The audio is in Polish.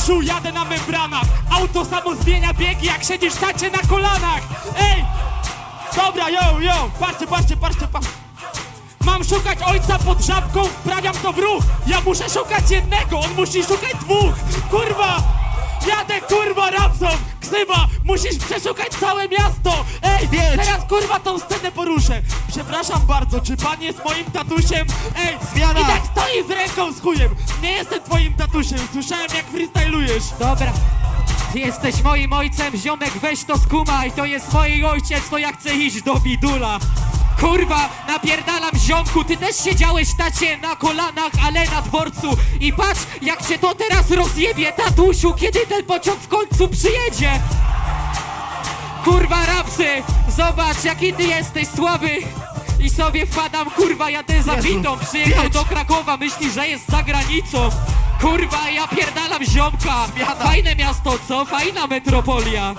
Grzesiu, jadę na membranach Auto samo zmienia biegi, jak siedzisz tacie na kolanach Ej! Dobra, yo, yo, patrzcie, patrzcie, patrzcie, patrzcie Mam szukać ojca pod żabką, wprawiam to w ruch Ja muszę szukać jednego, on musi szukać dwóch Kurwa! Jadę kurwa rapsą! Ksywa! Musisz przeszukać całe miasto! Ej! Teraz kurwa tą scenę poruszę! Przepraszam bardzo, czy pan jest moim tatusiem? Ej! Zmiana! I z ręką z chujem! Nie jestem twoim tatusiem! Słyszałem jak freestylujesz! Dobra. Ty jesteś moim ojcem, ziomek, weź to skumaj. To jest mój ojciec, to ja chcę iść do bidula. Kurwa, napierdalam ziomku, ty też siedziałeś tacie na kolanach, ale na dworcu. I patrz, jak cię to teraz rozjebie, tatusiu, kiedy ten pociąg w końcu przyjedzie. Kurwa, rapsy, zobacz, jaki ty jesteś słaby. I sobie wpadam, kurwa, jadę za Jezu, bitą. Przyjechał do Krakowa, myśli, że jest za granicą. Kurwa, ja pierdalam ziomka. Fajne miasto, co? Fajna metropolia.